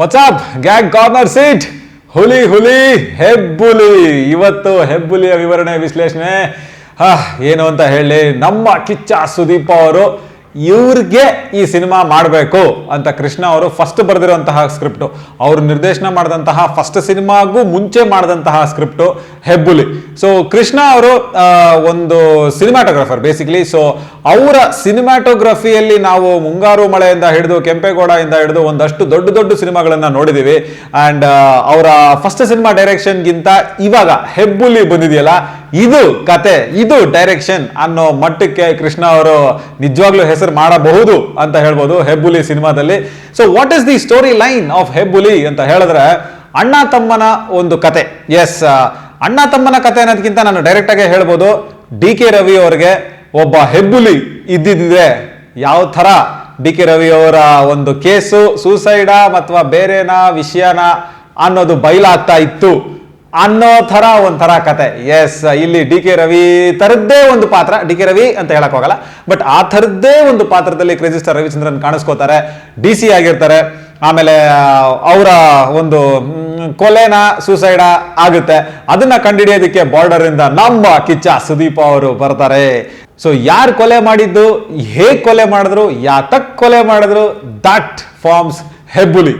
WhatsApp gang corner seat ಹುಲಿ ಹುಲಿ ಹೆಬ್ಬುಲಿ. ಇವತ್ತು ಹೆಬ್ಬುಲಿಯ ವಿವರಣೆ ವಿಶ್ಲೇಷಣೆ. ಏನು ಅಂತ ಹೇಳಿ ನಮ್ಮ ಕಿಚ್ಚ ಸುದೀಪ್ ಅವರು ಇವ್ರಿಗೆ ಈ ಸಿನಿಮಾ ಮಾಡಬೇಕು ಅಂತ ಕೃಷ್ಣ ಅವರು ಫಸ್ಟ್ ಬರೆದಿರುವಂತಹ ಸ್ಕ್ರಿಪ್ಟು ಅವರು ನಿರ್ದೇಶನ ಮಾಡಿದಂತಹ ಫಸ್ಟ್ ಸಿನಿಮಾಗೂ ಮುಂಚೆ ಮಾಡಿದಂತಹ ಸ್ಕ್ರಿಪ್ಟು ಹೆಬ್ಬುಲಿ. ಸೊ ಕೃಷ್ಣ ಅವರು ಒಂದು ಸಿನಿಮಾಟೋಗ್ರಾಫರ್ ಬೇಸಿಕಲಿ ಸೊ ಅವರ ಸಿನಿಮಾಟೋಗ್ರಫಿಯಲ್ಲಿ ನಾವು ಮುಂಗಾರು ಮಳೆಯಿಂದ ಹಿಡಿದು ಕೆಂಪೇಗೌಡದಿಂದ ಹಿಡಿದು ಒಂದಷ್ಟು ದೊಡ್ಡ ದೊಡ್ಡ ಸಿನಿಮಾಗಳನ್ನ ನೋಡಿದ್ದೀವಿ ಅಂಡ್ ಅವರ ಫಸ್ಟ್ ಸಿನಿಮಾ ಡೈರೆಕ್ಷನ್ಗಿಂತ ಇವಾಗ ಹೆಬ್ಬುಲಿ ಬಂದಿದೆಯಲ್ಲ ಇದು ಕತೆ, ಇದು ಡೈರೆಕ್ಷನ್ ಅನ್ನೋ ಮಟ್ಟಕ್ಕೆ ಕೃಷ್ಣ ಅವರು ನಿಜವಾಗ್ಲೂ ಹೆಸರು ಮಾಡಬಹುದು ಅಂತ ಹೇಳ್ಬೋದು ಹೆಬ್ಬುಲಿ ಸಿನಿಮಾದಲ್ಲಿ. So what is the story line of Hebbuli ಅಂತ ಹೇಳಿದ್ರೆ, ಅಣ್ಣ ತಮ್ಮನ ಒಂದು ಕತೆ. ಎಸ್ ಅಣ್ಣ ತಮ್ಮನ ಕತೆ ಅನ್ನೋದಕ್ಕಿಂತ ನಾನು ಡೈರೆಕ್ಟ್ ಆಗಿ ಹೇಳ್ಬೋದು, ಡಿ ಕೆ ರವಿ ಅವರಿಗೆ ಒಬ್ಬ ಹೆಬ್ಬುಲಿ ಇದ್ದಿದ್ದಿದೆ ಯಾವ ಥರ? ಡಿ ಕೆ ರವಿ ಅವರ ಒಂದು ಕೇಸು ಸೂಸೈಡಾ ಅಥವಾ ಬೇರೆನಾ, ವಿಷಯನ ಅನ್ನೋದು ಬಯಲಾಗ್ತಾ ಇತ್ತು. ಅನ್ನೋ ಥರ, ಒಂಥರ ಕತೆ. ಎಸ್ ಇಲ್ಲಿ ಡಿ ಕೆ ರವಿ ಥರದ್ದೇ ಒಂದು ಪಾತ್ರ. ಡಿ ಕೆ ರವಿ ಅಂತ ಹೇಳಕ್ ಹೋಗಲ್ಲ. ಬಟ್ ಆ ಥರದ್ದೇ ಒಂದು ಪಾತ್ರದಲ್ಲಿ ಕ್ರೇಜಿಸ್ಟರ್ ರವಿಚಂದ್ರನ್ ಕಾಣಿಸ್ಕೋತಾರೆ. ಡಿ ಸಿ ಆಗಿರ್ತಾರೆ. ಆಮೇಲೆ ಅವರ ಒಂದು ಕೊಲೆನ ಸೂಸೈಡ ಆಗುತ್ತೆ. ಅದನ್ನ ಕಂಡುಹಿಡಿಯೋದಕ್ಕೆ ಬಾರ್ಡರ್ ಇಂದ ನಮ್ಮ ಕಿಚ್ಚ ಸುದೀಪ ಅವರು ಬರ್ತಾರೆ. ಸೊ ಯಾರು ಕೊಲೆ ಮಾಡಿದ್ದು, ಹೇಗೆ ಕೊಲೆ ಮಾಡಿದ್ರು, ಯಾತಕ್ ಕೊಲೆ ಮಾಡಿದ್ರು ದಟ್ ಫಾರ್ಮ್ಸ್ ಹೆಬ್ಬುಲಿ.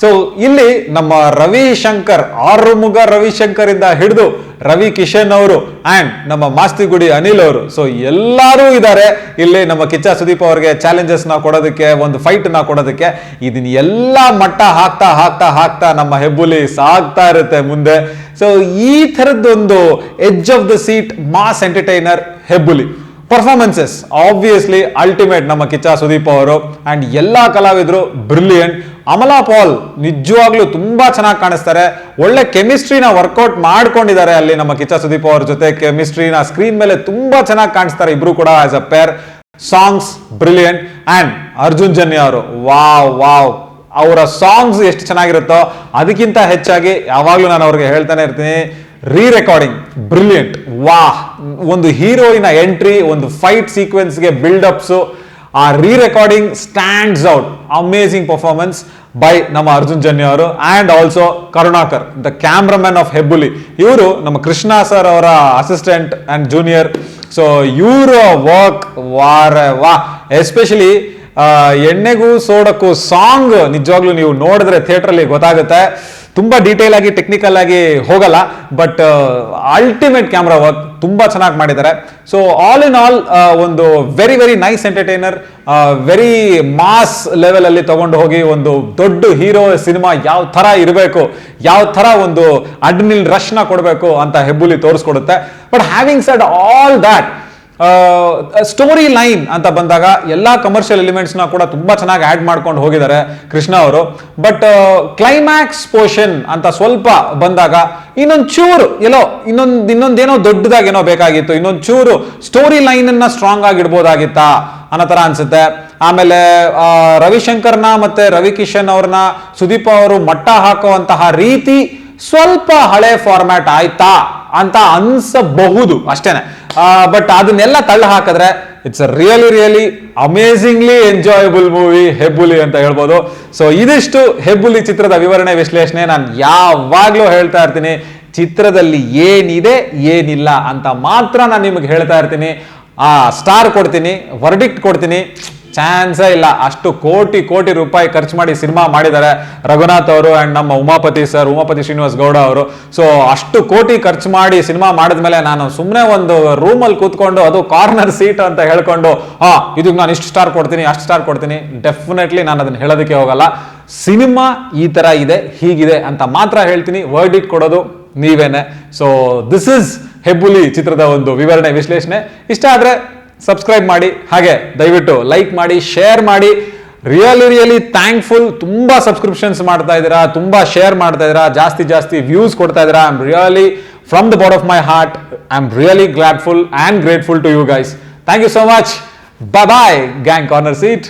ಸೊ ಇಲ್ಲಿ ನಮ್ಮ ರವಿಶಂಕರ್ ಆರುಮುಗ ರವಿಶಂಕರ್ ಇಂದ ಹಿಡಿದು ರವಿ ಕಿಶನ್ ಅವರು ಅಂಡ್ ನಮ್ಮ ಮಾಸ್ತಿಗುಡಿ ಅನಿಲ್ ಅವರು. ಸೊ ಎಲ್ಲರೂ ಇದ್ದಾರೆ. ಇಲ್ಲಿ ನಮ್ಮ ಕಿಚ್ಚ ಸುದೀಪ್ ಅವರಿಗೆ ಚಾಲೆಂಜಸ್ ಕೊಡೋದಕ್ಕೆ, ಒಂದು ಫೈಟ್ ಕೊಡೋದಕ್ಕೆ. ಇದನ್ನ ಎಲ್ಲ ಮಟ್ಟ ಹಾಕ್ತಾ ಹಾಕ್ತಾ ಹಾಕ್ತಾ ನಮ್ಮ ಹೆಬ್ಬುಲಿ ಸಾಗ್ತಾ ಇರುತ್ತೆ ಮುಂದೆ. ಸೊ ಈ ಥರದ್ದೊಂದು edge of the seat mass entertainer Hebbuli. Performances obviously ultimate ನಮ್ಮ ಕಿಚ್ಚ ಸುದೀಪ್ ಅವರು. ಅಂಡ್ ಎಲ್ಲಾ ಕಲಾವಿದರು ಬ್ರಿಲಿಯಂಟ್ ಅಮಲಾ ಪಾಲ್ ನಿಜವಾಗ್ಲೂ ತುಂಬಾ ಚೆನ್ನಾಗಿ ಕಾಣಿಸ್ತಾರೆ. ಒಳ್ಳೆ ಕೆಮಿಸ್ಟ್ರಿನ ವರ್ಕೌಟ್ ಮಾಡ್ಕೊಂಡಿದ್ದಾರೆ ಅಲ್ಲಿ ನಮ್ಮ ಕಿಚ್ಚ ಸುದೀಪ್ ಅವ್ರ ಜೊತೆ. ಕೆಮಿಸ್ಟ್ರಿನ ಸ್ಕ್ರೀನ್ ಮೇಲೆ ತುಂಬಾ ಚೆನ್ನಾಗಿ ಕಾಣಿಸ್ತಾರೆ ಇಬ್ರು ಕೂಡ as a pair songs brilliant and Arjun Janya ಅವರು, ವಾವ್ ವಾವ್. ಅವರ ಸಾಂಗ್ಸ್ ಎಷ್ಟು ಚೆನ್ನಾಗಿರುತ್ತೋ ಅದಕ್ಕಿಂತ ಹೆಚ್ಚಾಗಿ ಯಾವಾಗಲೂ ನಾನು ಅವ್ರಿಗೆ ಹೇಳ್ತಾನೆ ಇರ್ತೀನಿ. ರೀ ರೆಕಾರ್ಡಿಂಗ್ ಬ್ರಿಲಿಯಂಟ್ ವಾಹ್. ಒಂದು ಹೀರೋಯಿನ ಎಂಟ್ರಿ ಒಂದು ಫೈಟ್ ಸೀಕ್ವೆನ್ಸ್ಗೆ ಬಿಲ್ಡಪ್ಸು ಆ re recording stands out amazing performance by ನಮ್ಮ ಅರ್ಜುನ್ ಜನ್ಯ ಅವರು and also Karunakar the cameraman of Hebbuli ಇವರು ನಮ್ಮ ಕೃಷ್ಣ ಸರ್ ಅವರ ಅಸಿಸ್ಟೆಂಟ್ ಆ್ಯಂಡ್ ಜೂನಿಯರ್ ಸೊ ಇವರ ವರ್ಕ್ ವಾರ, ವಾ. ಎಸ್ಪೆಷಲಿ ಎಣ್ಣೆಗೂ ಸೋಡಕ್ಕೂ ಸಾಂಗ್ ನಿಜವಾಗ್ಲೂ ನೀವು ನೋಡಿದ್ರೆ ಥಿಯೇಟ್ರಲ್ಲಿ ಗೊತ್ತಾಗುತ್ತೆ. ತುಂಬಾ ಡೀಟೇಲ್ ಆಗಿ ಟೆಕ್ನಿಕಲ್ ಆಗಿ ಹೋಗಲ್ಲ ಬಟ್ ಅಲ್ಟಿಮೇಟ್ ಕ್ಯಾಮ್ರಾ ವರ್ಕ್ ತುಂಬಾ ಚೆನ್ನಾಗಿ ಮಾಡಿದ್ದಾರೆ. ಸೊ ಆಲ್ ಇನ್ ಆಲ್ ಒಂದು very very nice entertainer very mass level ಅಲ್ಲಿ ತಗೊಂಡು ಹೋಗಿ ಒಂದು ದೊಡ್ಡ ಹೀರೋ ಸಿನಿಮಾ ಯಾವ ತರ ಇರಬೇಕು, ಯಾವ ತರ ಒಂದು ಅಡ್ನಿಲ್ ರಶ್ನ ಕೊಡಬೇಕು ಅಂತ Hebbuli ತೋರಿಸ್ಕೊಡುತ್ತೆ. But having said all that story line ಅಂತ ಬಂದಾಗ ಎಲ್ಲ ಕಮರ್ಷಿಯಲ್ ಎಲಿಮೆಂಟ್ಸ್ನ ಕೂಡ ತುಂಬಾ ಚೆನ್ನಾಗಿ ಆಡ್ ಮಾಡ್ಕೊಂಡು ಹೋಗಿದ್ದಾರೆ ಕೃಷ್ಣ ಅವರು. ಬಟ್ ಕ್ಲೈಮ್ಯಾಕ್ಸ್ ಪೋರ್ಷನ್ ಅಂತ ಸ್ವಲ್ಪ ಬಂದಾಗ ಇನ್ನೊಂದು ಚೂರು ಎಲ್ಲೋ, ಇನ್ನೊಂದು, ಇನ್ನೊಂದೇನೋ ದೊಡ್ಡದಾಗೇನೋ ಬೇಕಾಗಿತ್ತು ಇನ್ನೊಂದು ಚೂರು ಸ್ಟೋರಿ ಲೈನ್ ಅನ್ನ ಸ್ಟ್ರಾಂಗ್ ಆಗಿಡ್ಬೋದಾಗಿತ್ತಾ ಅನ್ನೋ ಥರ ಅನ್ಸುತ್ತೆ. ಆಮೇಲೆ ರವಿಶಂಕರ್ನ ಮತ್ತೆ ರವಿಕಿಶನ್ ಅವ್ರನ್ನ ಸುದೀಪ್ ಅವರು ಮಟ್ಟ ಹಾಕುವಂತಹ ರೀತಿ ಸ್ವಲ್ಪ ಹಳೆ ಫಾರ್ಮ್ಯಾಟ್ ಆಯ್ತಾ? ಅಂತ ಅನ್ಸಬಹುದು, ಅಷ್ಟೇನೆ. ಬಟ್ ಅದನ್ನೆಲ್ಲ ತಳ್ಳ ಹಾಕಿದ್ರೆ it's really really amazingly enjoyable movie Hebbuli ಅಂತ ಹೇಳ್ಬೋದು. ಸೊ ಇದಿಷ್ಟು ಹೆಬ್ಬುಲಿ ಚಿತ್ರದ ವಿವರಣೆ ವಿಶ್ಲೇಷಣೆ ನಾನು ಯಾವಾಗ್ಲೂ ಹೇಳ್ತಾ ಇರ್ತೀನಿ. ಚಿತ್ರದಲ್ಲಿ ಏನಿದೆ, ಏನಿಲ್ಲ ಅಂತ ಮಾತ್ರ ನಾನು ನಿಮಗೆ ಹೇಳ್ತಾ ಇರ್ತೀನಿ. ಆ ಸ್ಟಾರ್ ಕೊಡ್ತೀನಿ ವರ್ಡಿಕ್ಟ್ ಕೊಡ್ತೀನಿ. ಚಾನ್ಸೇ ಇಲ್ಲ. ಅಷ್ಟು ಕೋಟಿ ಕೋಟಿ ರೂಪಾಯಿ ಖರ್ಚು ಮಾಡಿ ಸಿನಿಮಾ ಮಾಡಿದ್ದಾರೆ ರಘುನಾಥ್ ಅವರು ಅಂಡ್ ನಮ್ಮ ಉಮಾಪತಿ ಸರ್ ಉಮಾಪತಿ ಶ್ರೀನಿವಾಸ್ ಗೌಡ ಅವರು. ಸೊ ಅಷ್ಟು ಕೋಟಿ ಖರ್ಚು ಮಾಡಿ ಸಿನಿಮಾ ಮಾಡಿದ್ಮೇಲೆ ನಾನು ಸುಮ್ಮನೆ ಒಂದು ರೂಮಲ್ಲಿ ಕೂತ್ಕೊಂಡು ಅದು ಕಾರ್ನರ್ ಸೀಟ್ ಅಂತ ಹೇಳ್ಕೊಂಡು, ಹಾ, ಇದಕ್ಕೆ ನಾನು ಇಷ್ಟು ಸ್ಟಾರ್ ಕೊಡ್ತೀನಿ, ಅಷ್ಟು ಸ್ಟಾರ್ ಕೊಡ್ತೀನಿ. ಡೆಫಿನೆಟ್ಲಿ ನಾನು ಅದನ್ನ ಹೇಳೋದಕ್ಕೆ ಹೋಗಲ್ಲ. ಸಿನಿಮಾ ಈ ತರ ಇದೆ, ಹೀಗಿದೆ ಅಂತ ಮಾತ್ರ ಹೇಳ್ತೀನಿ. ವರ್ಡ್ ಇಟ್ ಕೊಡೋದು ನೀವೇನೆ. ಸೊ ದಿಸ್ ಇಸ್ ಹೆಬ್ಬುಲಿ ಚಿತ್ರದ ಒಂದು ವಿವರಣೆ, ವಿಶ್ಲೇಷಣೆ. ಇಷ್ಟ ಆದ್ರೆ ಸಬ್ಸ್ಕ್ರೈಬ್ ಮಾಡಿ, ಹಾಗೆ ದಯವಿಟ್ಟು ಲೈಕ್ ಮಾಡಿ ಶೇರ್ ಮಾಡಿ. ರಿಯಲಿ ರಿಯಲಿ ಥ್ಯಾಂಕ್ಫುಲ್ ತುಂಬ ಸಬ್ಸ್ಕ್ರಿಪ್ಷನ್ಸ್ ಮಾಡ್ತಾ ಇದ್ದೀರಾ, ತುಂಬ ಶೇರ್ ಮಾಡ್ತಾ ಇದ್ದೀರಾ, ಜಾಸ್ತಿ ಜಾಸ್ತಿ ವ್ಯೂಸ್ ಕೊಡ್ತಾ ಇದ್ದೀರಾ. I am really from the bottom of my heart I am really gladful and grateful to you guys thank you so much bye gang corner seat